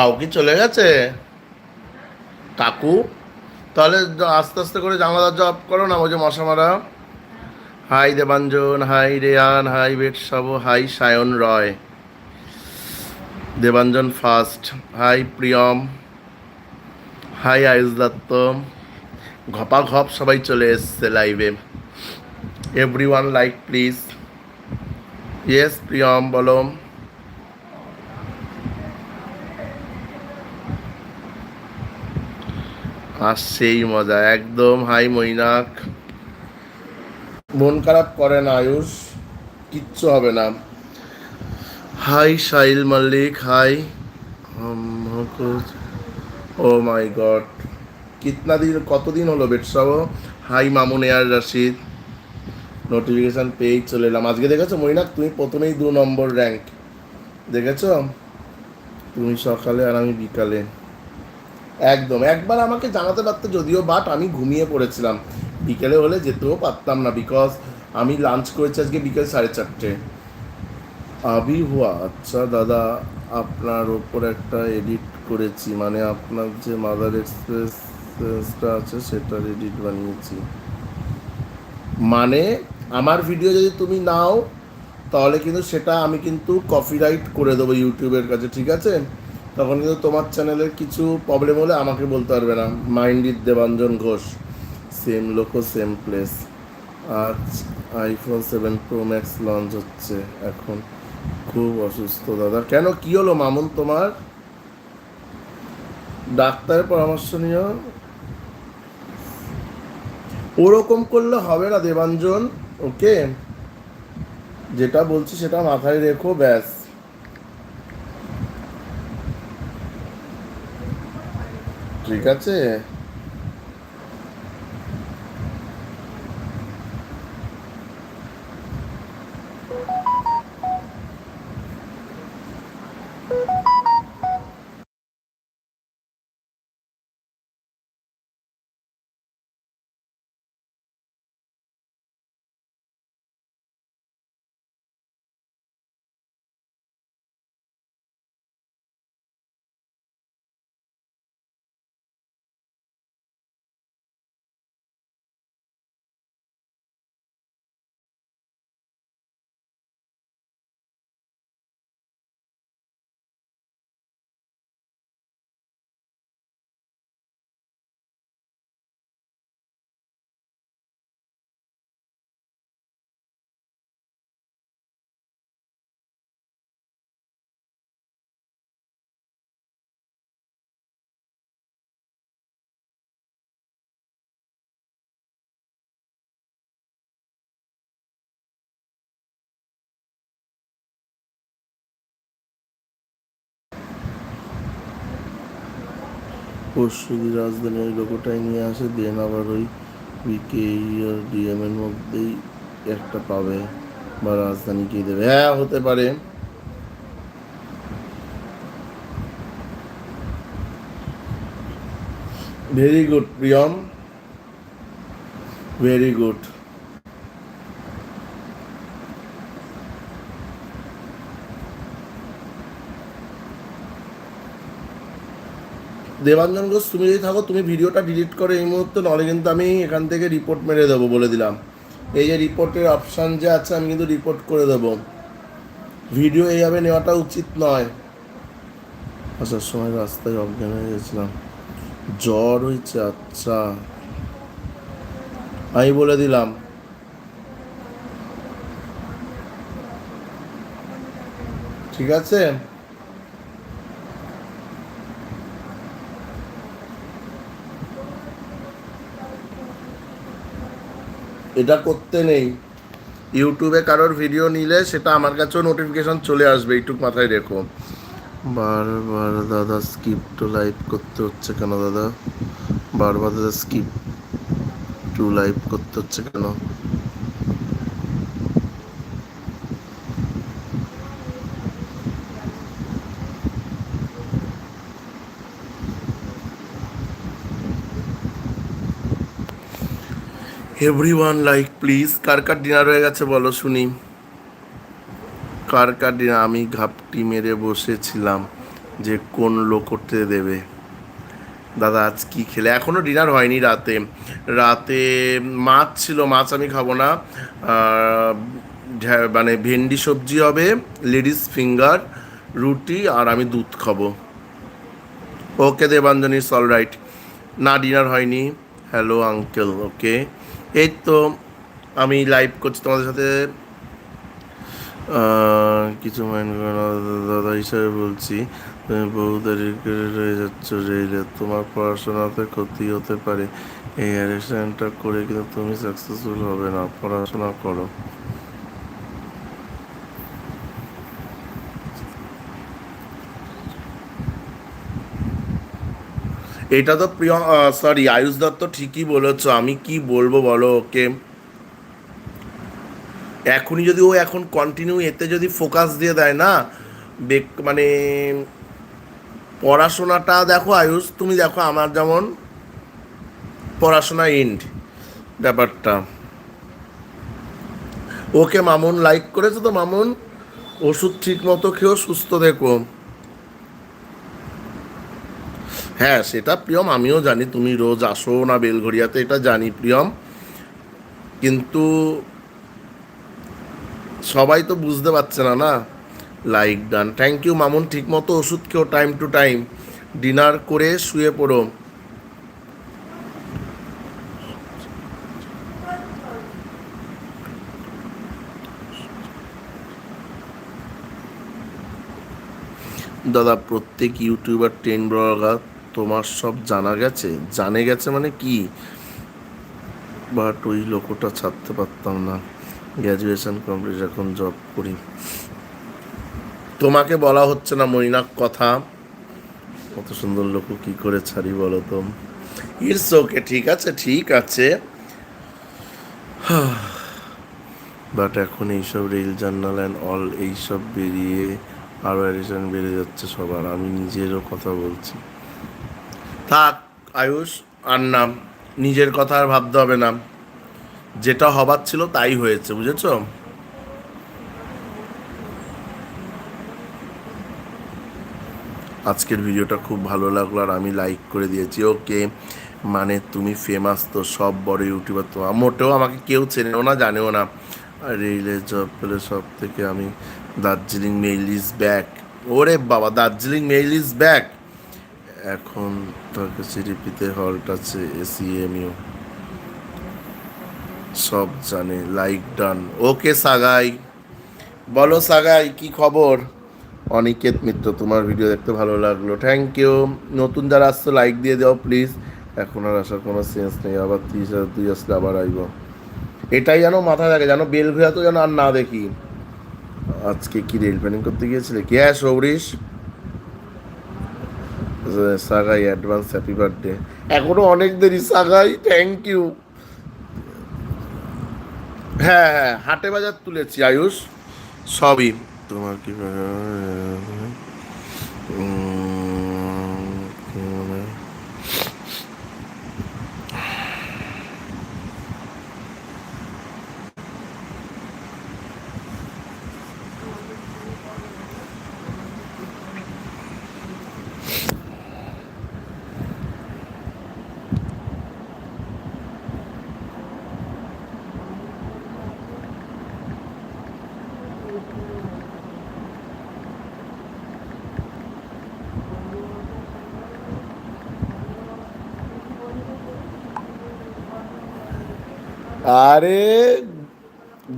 Cow কি চলে গেছে? কাকু? তাহলে আস্তে আস্তে করে জানালা জব করো না, ওই যে মশা মারা hi Debanjan hi Reyan hi বেটসব hi Sayan Roy. Debanjan first, hi Priyam, hi Ayush Dutta. ঘপা ঘপ সবাই চলে এসছে লাইভে। Everyone like please yes Priyam, বলো। আর সেই মজা, একদম হাই মৈনাক। মন খারাপ করে না আয়ুষ, কিচ্ছু হবে না। Hi Sahil Mallick, hi. Oh my God. কিতনা দিন, কতদিন হলো বেটসব হাই মামুন এয়ার রশিদ। নোটিফিকেশান পেয়েই চলে এলাম। আজকে দেখেছ মৈনাক? তুমি প্রথমেই দু নম্বর র্যাঙ্ক দেখেছ? তুমি সকালে আর আমি বিকালে। একদম। একবার আমাকে জানাতে পারতো যদিও বাট আমি ঘুমিয়ে পড়েছিলাম। বিকেলে হলে যেতেও পারতাম না বিকজ আমি লাঞ্চ করেছি আজকে বিকেল সাড়ে চারটে। আবি হুয়া আচ্ছা দাদা, আপনার ওপর একটা এডিট করেছি। মানে আপনার যে মাদার এক্সপ্রেসটা আছে, সেটার এডিট বানিয়েছি। মানে আমার ভিডিও যদি তুমি নাও, তাহলে কিন্তু সেটা আমি কিন্তু কপিরাইট করে দেবো ইউটিউবের কাছে, ঠিক আছে? তখন কিন্তু তোমার চ্যানেলের কিছু প্রবলেম হলে আমাকে বলতে পারবে না। মাইন্ডিত দেবাঞ্জন ঘোষ সেম লোকো সেম প্লেস আজ iPhone seven pro max launch হচ্ছে। এখন খুব অসুস্থ দাদা। কেন? কি হলো মামুন তোমার? ডাক্তারের পরামর্শ নিও। ওরকম করলে হবে না দেবাঞ্জন। ওকে যেটা বলছি সেটা মাথায় রেখো, ব্যাস। ঠিক আছে? পরশু রাজধানীর রাজধানী ওই লোকোটাই নিয়ে আসে, দেন আবার ওই উইকে আর ডিএম এর মধ্যেই একটা পাবে বা রাজধানী কে দেবে। হ্যাঁ হতে পারে। Very good Priyam. Very good Debanjan Ghosh, তুমি যদি থাকো, তুমি ভিডিওটা ডিলিট করে এই মুহূর্তে নাহলে কিন্তু আমি এখান থেকে রিপোর্ট মেরে দেবো বলে দিলাম। এই যে রিপোর্টের অপশান যে আছে, আমি কিন্তু রিপোর্ট করে দেবো। ভিডিও এইভাবে নেওয়াটা উচিত নয়। আসার সময় রাস্তায় অজ্ঞান হয়ে গেছিলাম। জ্বর হয়েছে আচ্ছা। আমি বলে দিলাম। ঠিক আছে? এটা করতে নেই। ইউটিউবে কারোর ভিডিও নিলে সেটা আমার কাছেও নোটিফিকেশন চলে আসবে, এইটুক মাথায় রেখো। বারবার দাদা স্কিপ টু লাইভ করতে হচ্ছে কেন দাদা? বারবার দাদা স্কিপ টু লাইভ করতে হচ্ছে কেন? এভরি ওয়ান লাইক প্লিজ কার কার ডিনার হয়ে গেছে বলো শুনি। কার কার ডিনার আমি ঘাপটি মেরে বসেছিলাম যে কোন লোক করতে দেবে। দাদা, আজ কি খেলে? এখনও ডিনার হয়নি রাতে। রাতে মাছ ছিল, মাছ আমি খাব না। মানে ভেন্ডি সবজি হবে, লেডিস ফিঙ্গার, রুটি, আর আমি দুধ খাব। ওকে দেবাঞ্জনি অল রাইট না ডিনার হয়নি। হ্যালো আঙ্কেল ওকে এই তো আমি লাইভ করছি তোমাদের সাথে। কিছু মাইন্ড দাদা- হিসাবে বলছি, তুমি বহু তারিখে রয়ে যাচ্ছ রেলে তোমার পড়াশোনাতে ক্ষতি হতে পারে। এই অ্যারেকশনটা করে কিন্তু তুমি সাকসেসফুল হবে না, পড়াশোনা করো। এটা তো প্রিয় সরি আয়ুষ দত্ত ঠিকই বলেছ। আমি কি বলব বলো ওকে? এখনই যদি ও এখন কন্টিনিউ এতে যদি ফোকাস দিয়ে দেয় না, বেক- মানে পড়াশোনাটা দেখো আয়ুষ, তুমি দেখো আমার যেমন পড়াশোনা এন্ড ব্যাপারটা। ওকে মামুন লাইক করেছ তো মামুন? ওষুধ ঠিক মতো খেয়েও সুস্থ দেখো হ্যাঁ সেটা প্রিয়ম, আমিও জানি, তুমি রোজ আসো না বেলঘড়িয়াতে, এটা জানি প্রিয়ম। কিন্তু সবাই তো বুঝতে পারছে না না? Like done thank you Mamun ঠিক মতো ওষুধ খেও টাইম টু টাইম ডিনার করে শুয়ে পড়ো। দাদা, প্রত্যেক ইউটিউবার টেন ব্লগার তোমার সব জানা গেছে? জানে গেছে মানে কি? বাট ওই লোকটা ছাড়তে পারতাম না। গ্র্যাজুয়েশন কমপ্লিট এখন জব করি। তোমাকে বলা হচ্ছে না মৈনাক কথা। কত সুন্দর লোক কি করে ছাড়ি বলো তো? ইটস ওকে ঠিক আছে ঠিক আছে। বাট এখন এইসব রেল জার্নাল অ্যান্ড অল এইসব বেরিয়ে আরও অ্যাডিশন বেড়ে যাচ্ছে সবার। আমি নিজেরও কথা বলছি। থাক, আয়ুষ, আর না, নিজের কথা আর ভাবতে হবে না। যেটা হবার ছিল তাই হয়েছে, বুঝেছ? আজকের ভিডিওটা খুব ভালো লাগল, আর আমি লাইক করে দিয়েছি, ওকে? মানে তুমি ফেমাস তো, সব বড় ইউটিউবার তো মোটেও আমাকে কেউ চেনেও না, জানেও না। রেলে জব পেলে সব থেকে আমি দার্জিলিং মেইল ইজ ব্যাক ওরে বাবা, দার্জিলিং মেইল ইজ ব্যাক এখন তাকে সিডিপিতে হল্ট আছে এসিএমইউ। সব জানে, লাইক ডান। ওকে সাগাই। বলো সাগাই, কি খবর? অনিকেত মিত্র, তোমার ভিডিও দেখতে ভালো লাগল। থ্যাংক ইউ নতুন যারা আসছো লাইক দিয়ে দাও প্লিজ এখন আর আসার কোনো সেন্স নেই। আবার তিরিশ হাজার, দুই আসলে আবার আইব। এটাই যেন মাথায় থাকে, যেন বেল ভেয়া তো যেন আর না দেখি। আজকে কি রেল প্ল্যানিং করতে গিয়েছিলে? কে? হ্যাঁ সৌরিশ? সাগাই অ্যাডভান্স হ্যাপি বার্থডে এখনও অনেক দেরি, সাগাই থ্যাংক ইউ হ্যাঁ হ্যাঁ হাটে বাজার তুলেছি, আয়ুষ। সবই। তোমার কি আরে,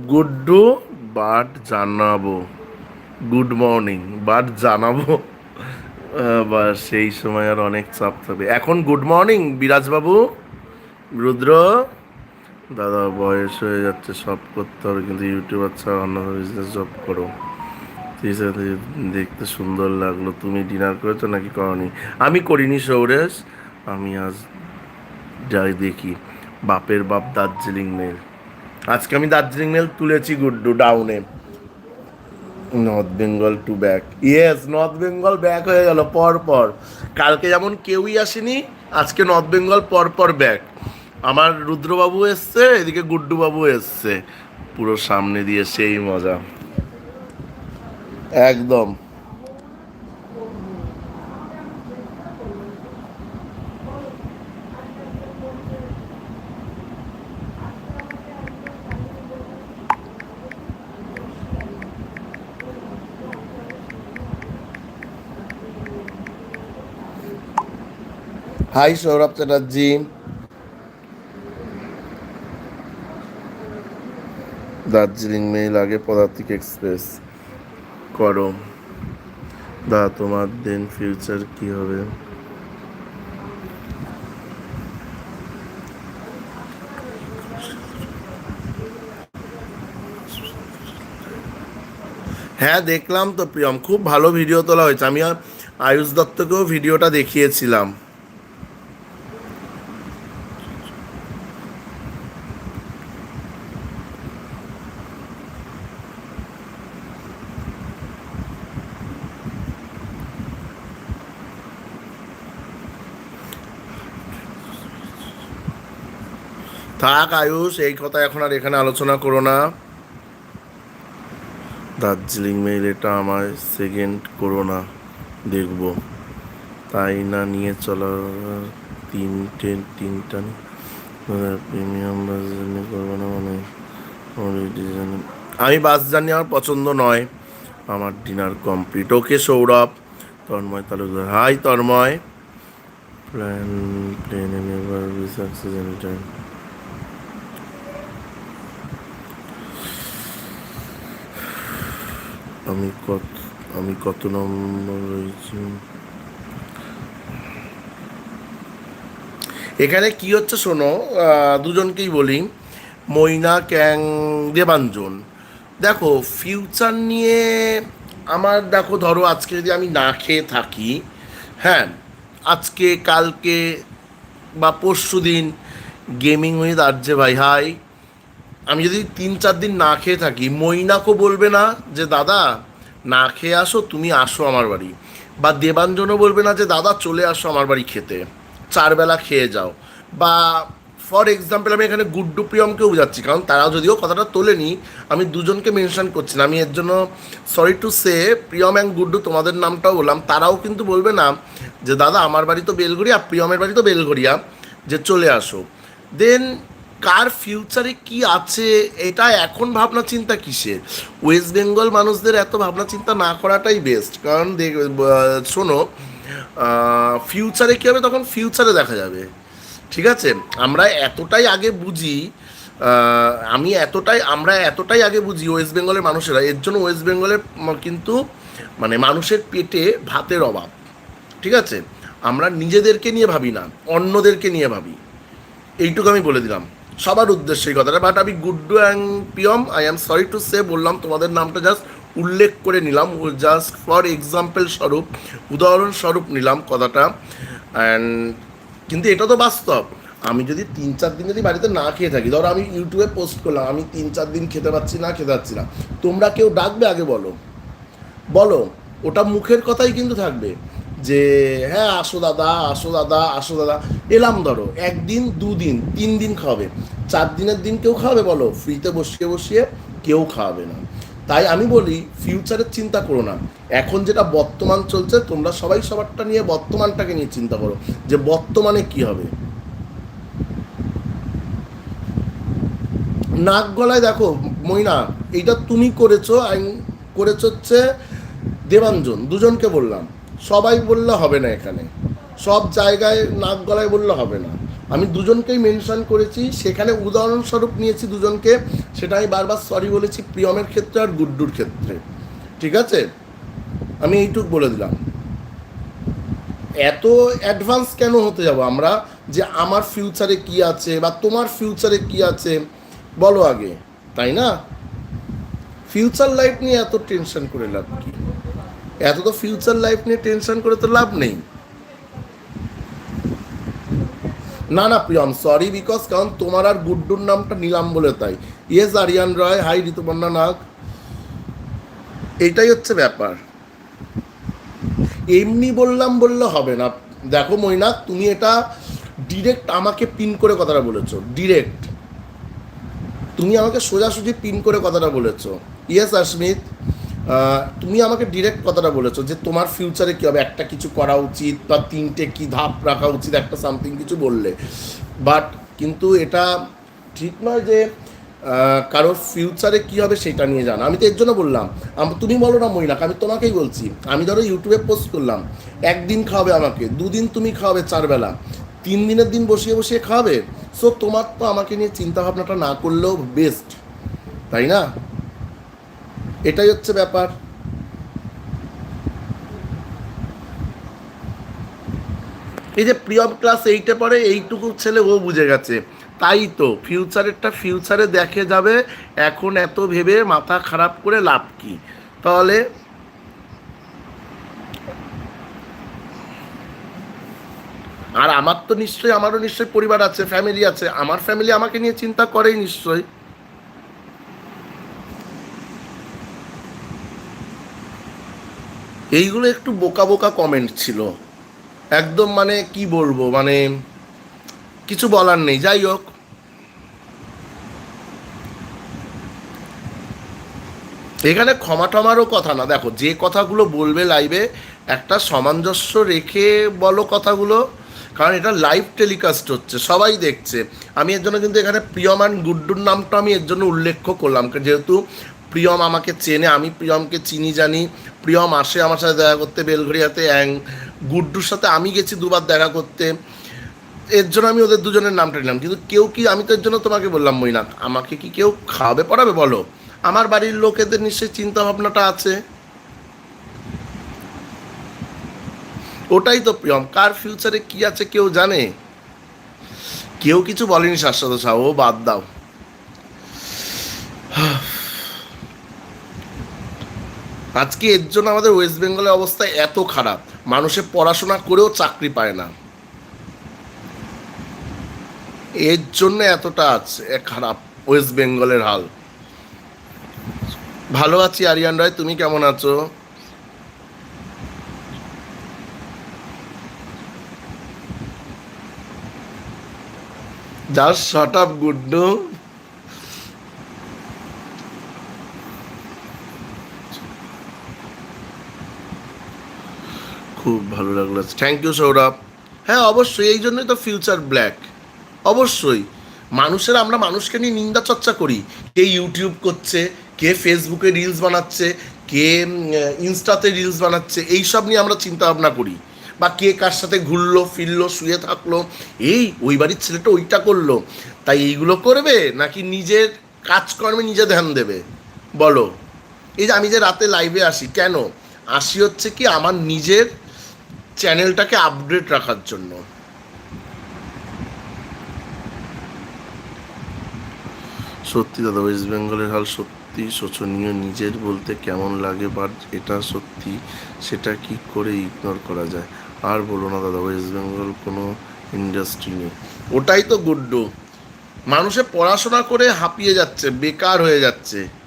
গুড্ডু, বাট জানাব। গুড মর্নিং, বাট জানাব। বা সেই সময় আর অনেক চাপ থাকবে এখন গুড মর্নিং, বিরাজবাবু, রুদ্র। দাদা, বয়স হয়ে যাচ্ছে, সব করতে হবে, কিন্তু ইউটিউবার ছাড়া অন্য বিজনেস জব করো। দেখতে সুন্দর লাগল। তুমি ডিনার করেছ নাকি করনি? আমি করিনি, সৌরেশ। আমি আজ যাই দেখি। বাপের বাপ দার্জিলিং মেল আজকে আমি দার্জিলিং মেল তুলেছি গুড্ডু ডাউনে North Bengal to back yes North Bengal back হয়ে গেল, পর পর। কালকে যেমন কেউই আসেনি, আজকে নর্থ বেঙ্গল পর পর ব্যাক আমার রুদ্রবাবু এসছে, এদিকে গুড্ডুবাবু এসছে। পুরো সামনে দিয়ে সেই মজা। একদম। হাই সৌরভ চ্যাটার্জি দার্জিলিং মেইল আগে পদার্থিক এক্সপ্রেস করো। দা, তোমার দিন ফিউচার কি হবে? হ্যাঁ দেখলাম তো প্রিয়ম। খুব ভালো ভিডিও তোলা হয়েছে। আমি আয়ুষ দত্তকেও ভিডিওটা দেখিয়েছিলাম। থাক, আয়ুষ, এই কথা এখন আর এখানে আলোচনা করো না। দার্জিলিং মেইল এটা আমার সেকেন্ড করো না, দেখব। তাই না নিয়ে চলা তিনটে, তিনটা প্রিমিয়াম বাস জার্নি করব না মানে? আমি বাস জার্নি আমার পছন্দ নয়। আমার dinner complete okay Sourav, Tanmoy Talukdar. Hi Tanmoy. Plan প্লেনে বি সাকসেস এনি টাইম আমি কত আমি কত নম্বর রয়েছি? এখানে কি হচ্ছে শোনো দুজনকেই বলি। মইনা, ক্যাং, দেবাঞ্জন। দেখো ফিউচার নিয়ে আমার, দেখো, ধরো, আজকে যদি আমি না খেয়ে থাকি হ্যাঁ আজকে, কালকে বা পরশু দিন গেমিং উইথ আরজে ভাই হাই আমি যদি তিন, চার দিন না খেয়ে থাকি, মৈনাকও বলবে না যে, দাদা, না খেয়ে আসো, তুমি আসো আমার বাড়ি। বা দেবাঞ্জনও বলবে না যে, দাদা, চলে আসো আমার বাড়ি খেতে। চারবেলা খেয়ে যাও। বা ফর এক্সাম্পল আমি এখানে গুড্ডু প্রিয়মকেও বোঝাচ্ছি, কারণ তারা যদিও কথাটা তোলেনি, আমি দুজনকে মেনশন করছি না। আমি এর জন্য sorry to say Priyam and Guddu তোমাদের নামটাও বললাম, তারাও কিন্তু বলবে না যে, দাদা, আমার বাড়ি তো বেলঘড়িয়া, প্রিয়মের বাড়ি তো বেলঘড়িয়া, যে, চলে আসো। দেন কার ফিউচারে কি আছে, এটা এখন ভাবনা চিন্তা কিসের? ওয়েস্ট বেঙ্গল মানুষদের এত ভাবনা চিন্তা না করাটাই বেস্ট কারণ শোনো ফিউচারে কী হবে তখন ফিউচারে দেখা যাবে। ঠিক আছে? আমরা এতটাই আগে বুঝি আমি এতটাই, আমরা এতটাই আগে বুঝি ওয়েস্ট বেঙ্গলের মানুষেরা, এর জন্য ওয়েস্ট বেঙ্গলের কিন্তু মানে মানুষের পেটে ভাতের অভাব। ঠিক আছে? আমরা নিজেদেরকে নিয়ে ভাবি না, অন্যদেরকে নিয়ে ভাবি। এইটুকু আমি বলে দিলাম। সবার উদ্দেশ্যে এই কথাটা বাট আমি Guddu and Priyam I am sorry to say বললাম তোমাদের নামটা জাস্ট উল্লেখ করে নিলাম জাস্ট ফর এক্সাম্পল স্বরূপ, উদাহরণস্বরূপ নিলাম কথাটা অ্যান্ড কিন্তু এটা তো বাস্তব। আমি যদি তিন চার দিন যদি বাড়িতে না খেয়ে থাকি, ধরো আমি ইউটিউবে পোস্ট করলাম, আমি তিন চার দিন খেতে পাচ্ছি না, খেতে পাচ্ছি না, তোমরা কেউ ডাকবে আগে বলো। বলো, ওটা মুখের কথাই কিন্তু থাকবে। যে হ্যাঁ আসো দাদা আসো দাদা আসো দাদা। এলাম ধরো, একদিন, দুদিন তিন দিন খাওয়াবে। চার দিনের দিন কেউ খাওয়াবে বলো? ফ্রিতে বসিয়ে বসিয়ে কেউ খাওয়াবে না। তাই আমি বলি ফিউচারের চিন্তা করো না। এখন যেটা বর্তমান চলছে, তোমরা সবাই সবারটা নিয়ে বর্তমানটাকে নিয়ে চিন্তা করো যে, বর্তমানে কি হবে? নাক গলায় দেখো, মইনা, এইটা তুমি করেছ, আইন করেছ হচ্ছে দেবাঞ্জন, দুজনকে বললাম। সবাই বললে হবে না এখানে। সব জায়গায় নাক গলায় বললে হবে না। আমি দুজনকেই মেনশন করেছি, সেখানে উদাহরণস্বরূপ নিয়েছি দুজনকে, সেটা আমি বারবার সরি বলেছি, প্রিয়মের ক্ষেত্রে আর গুড্ডুর ক্ষেত্রে। ঠিক আছে? আমি এইটুক বলে দিলাম। এত অ্যাডভান্স কেন হতে যাব আমরা? যে আমার ফিউচারে কি আছে বা তোমার ফিউচারে কি আছে? বলো আগে, তাই না? ফিউচার লাইফ নিয়ে এত টেনশন করে লাভ কি? এত তো ফিউচার লাইফ নিয়ে টেনশন করে তো লাভ নেই। না না প্রিয়ম সরি বিকজ কারণ তোমার আর গুড্ডুর নামটা নিলাম বলে তাই। Yes Aryan Roy hi Rituparna Nag. এটাই হচ্ছে ব্যাপার। এমনি বললাম বললে হবে না। দেখো মৈনাক তুমি এটা ডিরেক্ট আমাকে পিন করে কথাটা বলেছ। ডিরেক্ট তুমি আমাকে সোজাসুজি পিন করে কথাটা বলেছ। ইয়েস আশমিত তুমি আমাকে ডিরেক্ট কথাটা বলেছ যে তোমার ফিউচারে কী হবে? একটা কিছু করা উচিত বা তিনটে কি ধাপ রাখা উচিত? একটা সামথিং কিছু বললে। বাট কিন্তু এটা ঠিক নয় যে কারোর ফিউচারে কি হবে সেটা নিয়ে জানা। আমি তো এর জন্য বললাম। তুমি বলো না মহিলাক আমি তোমাকেই বলছি। আমি ধরো ইউটিউবে পোস্ট করলাম। একদিন খাওয়াবে আমাকে, দুদিন তুমি খাওয়াবে চারবেলা তিন দিনের দিন বসিয়ে বসিয়ে খাওয়াবে? সো তোমার তো আমাকে নিয়ে চিন্তা ভাবনাটা না করলেও বেস্ট তাই না? এটাই হচ্ছে ব্যাপার। এই যে প্রিয়ম ক্লাস এইটে পড়ে, এইটুকু ছেলে ও বুঝে গেছে। তাই তো, ফিউচারেরটা ফিউচারে দেখে যাবে, এখন এত ভেবে মাথা খারাপ করে লাভ কি? তাহলে আর আমার তো নিশ্চয়ই, আমারও নিশ্চয়ই পরিবার আছে ফ্যামিলি আছে। আমার ফ্যামিলি আমাকে নিয়ে চিন্তা করেই নিশ্চয়ই। এইগুলো একটু বোকা বোকা কমেন্ট ছিল। একদম মানে কি বলব মানে কিছু বলার নেই, যাই হোক। এখানে ক্ষমা টমারও কথা না, দেখো যে কথাগুলো বলবে লাইভে একটা সামঞ্জস্য রেখে বলো কথাগুলো, কারণ এটা লাইভ টেলিকাস্ট হচ্ছে, সবাই দেখছে। আমি এর জন্য কিন্তু এখানে প্রিয়মান গুড্ডুর নামটা আমি এর জন্য উল্লেখ করলাম, যেহেতু প্রিয়ম আমাকে চেনে, আমি প্রিয়মকে চিনি, জানি। প্রিয়ম আসে আমার সাথে দেখা করতে বেলঘরিয়াতে অ্যাং গুড্ডুর সাথে আমি গেছি দুবার দেখা করতে। এর জন্য আমি ওদের দুজনের নামটা নিলাম। কিন্তু কেউ কি, আমি তো এর জন্য তোমাকে বললাম, মৈনাক, আমাকে কি কেউ খাওয়াবে পড়াবে, বলো? আমার বাড়ির লোকেদের নিশ্চয়ই চিন্তা ভাবনাটা আছে। ওটাই তো প্রিয়ম। কার ফিউচারে কি আছে কেউ জানে? কেউ কিছু বলেনি শাশ্বত শাহ, ও বাদ দাও। আজকে এর জন্য আমাদের ওয়েস্ট বেঙ্গলের অবস্থা এত খারাপ। মানুষে পড়াশোনা করেও চাকরি পায় না। এর জন্য এতটা আছে খারাপ ওয়েস্ট বেঙ্গলের হাল। ভালো আছি, আরিয়ান রায়, তুমি কেমন আছো? Just shut up Guddu. খুব ভালো লাগল। Thank you Sourav. হ্যাঁ অবশ্যই, এই জন্যই তো ফিউচার ব্ল্যাক অবশ্যই। মানুষের, আমরা মানুষকে নিয়ে নিন্দা চর্চা করি। কে ইউটিউব করছে, কে ফেসবুকে রিলস বানাচ্ছে, কে ইনস্টাতে রিলস বানাচ্ছে, এইসব নিয়ে আমরা চিন্তা ভাবনা করি। বা কে কার সাথে ঘুরলো, ফিরলো, শুয়ে থাকল, এই, ওই বাড়ির ছেলেটা ওইটা করল। তাই এইগুলো করবে নাকি নিজের কাজকর্মে নিজে ধ্যান দেবে? বলো। এই যে আমি যে রাতে লাইভে আসি, কেন? আসি হচ্ছে কি আমার নিজের চ্যানেলটাকে আপডেট রাখার জন্য। সত্যি দাদা ওয়েস্ট বেঙ্গলের হাল সত্যি শোচনীয়। নিজের বলতে কেমন লাগে বাট এটা সত্যি সেটা কি করে ইগনোর করা যায়? আর বলো না দাদা ওয়েস্ট বেঙ্গল কোনো ইন্ডাস্ট্রি নেই। ওটাই তো গুড্ডু। মানুষে পড়াশোনা করে হাঁপিয়ে যাচ্ছে বেকার হয়ে যাচ্ছে।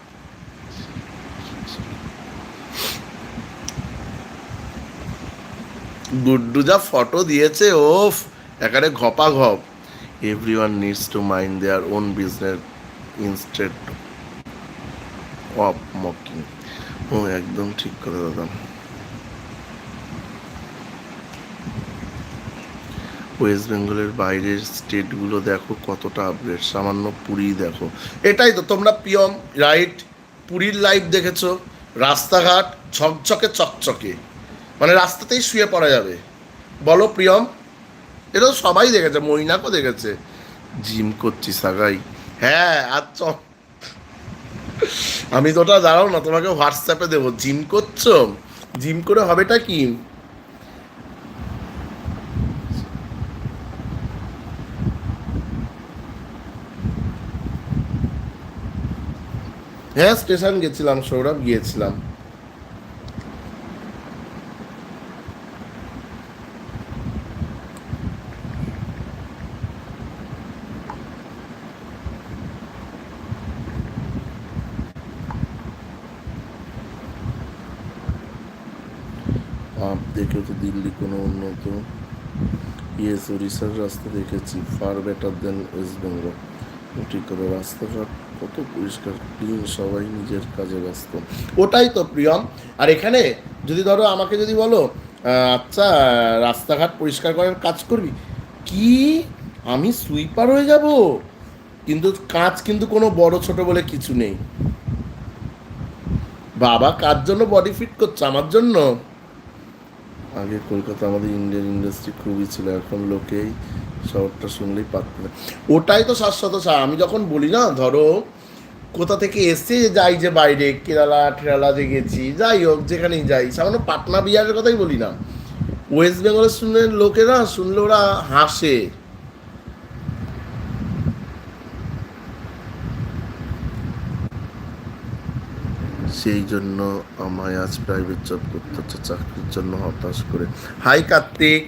গুড্ডু যা ফটো দিয়েছে, ওফ একারে ঘপা ঘপ everyone needs to mind their own business instead of mocking ও, একদম ঠিক কথা দাদা। ওয়েস্ট বেঙ্গলের বাইরের স্টেটগুলো দেখো, কতটা আপডেট সামান্য পুরী দেখো। এটাই তো, তোমরা পিয়ম, রাইট, পুরীর লাইভ দেখেছ। রাস্তাঘাট, ঝকঝকে, চকচকে। মানে রাস্তাতেই শুয়ে পড়া যাবে। বলো প্রিয়ম এটা সবাই দেখেছে, মৈনাকও দেখেছে। জিম করছি সাগাই হ্যাঁ আচ্ছা আমি তো ওটা দাঁড়াও না, তোমাকে হোয়াটসঅ্যাপে দেবো। জিম করছ? জিম করে হবেটা কি? হ্যাঁ স্টেশন গেছিলাম, সৌরভ গিয়েছিলাম। আপ দেখে তো দিল্লি কোনো উন্নত। ইয়েস ওড়িশার রাস্তা দেখেছি far better than West Bengal ঠিক করে রাস্তাঘাট কত পরিষ্কার ক্লিন সবাই নিজের কাজে ব্যস্ত। ওটাই তো প্রিয়ম আর এখানে যদি ধরো আমাকে যদি বলো আচ্ছা রাস্তাঘাট পরিষ্কার করার কাজ করবি? কি? আমি সুইপার হয়ে যাব? কিন্তু কাজ কিন্তু কোনো বড় ছোট বলে কিছু নেই। বাবা, কার জন্য বডি ফিট করছে? আমার জন্য? আগে কলকাতা আমাদের ইন্ডিয়ান ইন্ডাস্ট্রি খুবই ছিল, এখন লোকেই শহরটা শুনলেই পারত না ওটাই তো শাশ্বত সার, আমি যখন বলি না, ধরো কোথা থেকে এসে যাই যে বাইরে, কেরালা টেরালাতে গেছি, যাই হোক, যেখানেই যাই, সামান্য পাটনা বিহারের কথাই বলি না। ওয়েস্ট বেঙ্গলের শুনে লোকেরা, শুনলে ওরা হাসে। সেই জন্য আমায় আজ প্রাইভেট জব করতে হচ্ছে চাকরির জন্য হতাশ করে। হাই কার্তিক!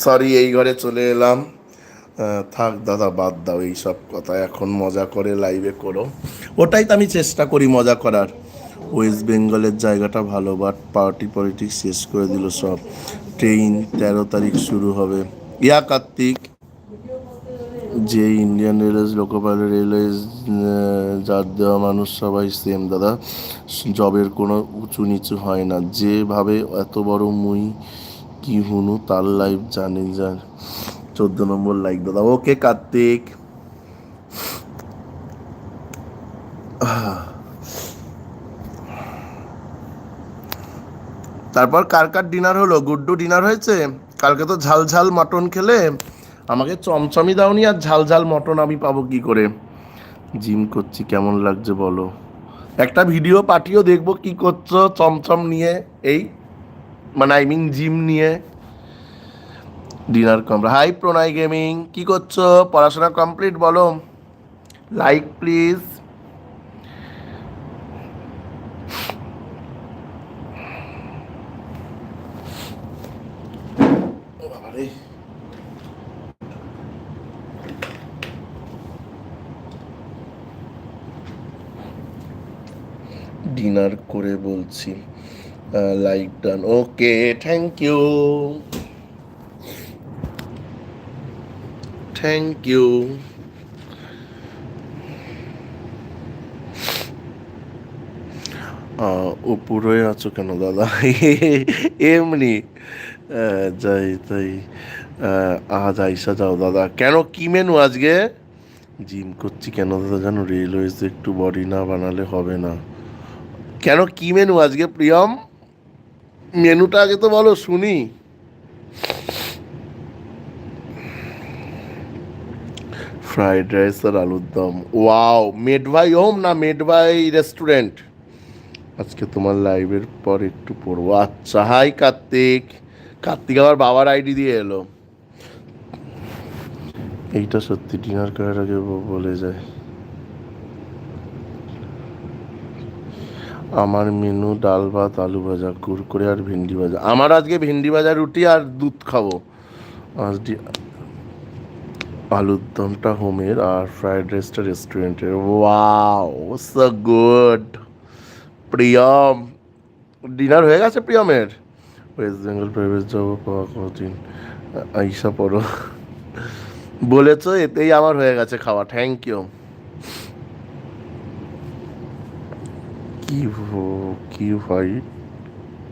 সরি, এই ঘরে চলে এলাম। থাক দাদা, বাদ দাও এই সব কথা, এখন মজা করে লাইভে করো। ওটাই তো আমি চেষ্টা করি মজা করার। ওয়েস্ট বেঙ্গলের জায়গাটা ভালো বাট পার্টি পলিটিক্স শেষ করে দিল সব। ট্রেন তেরো তারিখ শুরু হবে। ইয়া কার্তিক, যে ইন্ডিয়ান রেলওয়েজ লোকোপাইলট রেলওয়েজ যার দেওয়া মানুষ সবাই সেম দাদা। জবের কোনো উঁচু নিচু হয় না। যেভাবে এত বড় মুই কি হুনু, তার লাইফ জানি যান চোদ্দ নম্বর লাইক দাদা। ওকে কার্তিক। তারপর কার কার ডিনার হলো? গুড্ডু ডিনার হয়েছে? কালকে তো ঝাল ঝাল মটন খেলে। আমাকে চমচমি দাওনি আর ঝাল ঝাল মটন আমি পাবো কি করে? জিম করছি, কেমন লাগছে বলো? একটা ভিডিও পাঠিও দেখব কি করছ, চমচম নিয়ে এই মানে আই মিন জিম নিয়ে ডিনার কম। হাই প্রণয় গেমিং কি করছ? পড়াশোনা কমপ্লিট বলো। লাইক প্লিজ ডিনার করে বলছি। Like done okay thank you thank you উপরে আছো কেন, দাদা? এমনি। যাই, তাই। আজ আইসা যাও, দাদা। কেন, কি মেনু আজকে? জিম করছি কেন, দাদা? জানো রেলওয়েজ একটু বডি না বানালে হবে না। কেন, কি মেনু আজকে, প্রিয়ম? মেনুটা আগে তো বলো, শুনি। ফ্রাইড রাইস আর আলুর দম। ওয়াও মেডভাই হোম না মেডভাই রেস্টুরেন্ট? আজকে তোমার লাইভের পর একটু পড়ব। আচ্ছা হাই কার্তিক। কার্তিক আবার বাবার আইডি দিয়ে এলো। এইটা সত্যি ডিনার করার আগে বলে যায়। আমার মেনু, ডাল ভাত, আলু ভাজা কুরকুরে আর ভেন্ডি ভাজা। আমার আজকে ভেন্ডি ভাজা, রুটি আর দুধ খাব। আজ আলুর দমটা হোমের আর ফ্রাইড রাইসটা রেস্টুরেন্টের। Wow so good Priyam, dinner হয়ে গেছে প্রিয়মের? ওয়েস্ট বেঙ্গল প্রাইভেট জব, পাওয়া কদিন। আইসা পড়ো। বলেছ, এতেই আমার হয়ে গেছে খাওয়া। থ্যাংক ইউ কি ভো- কি ভাই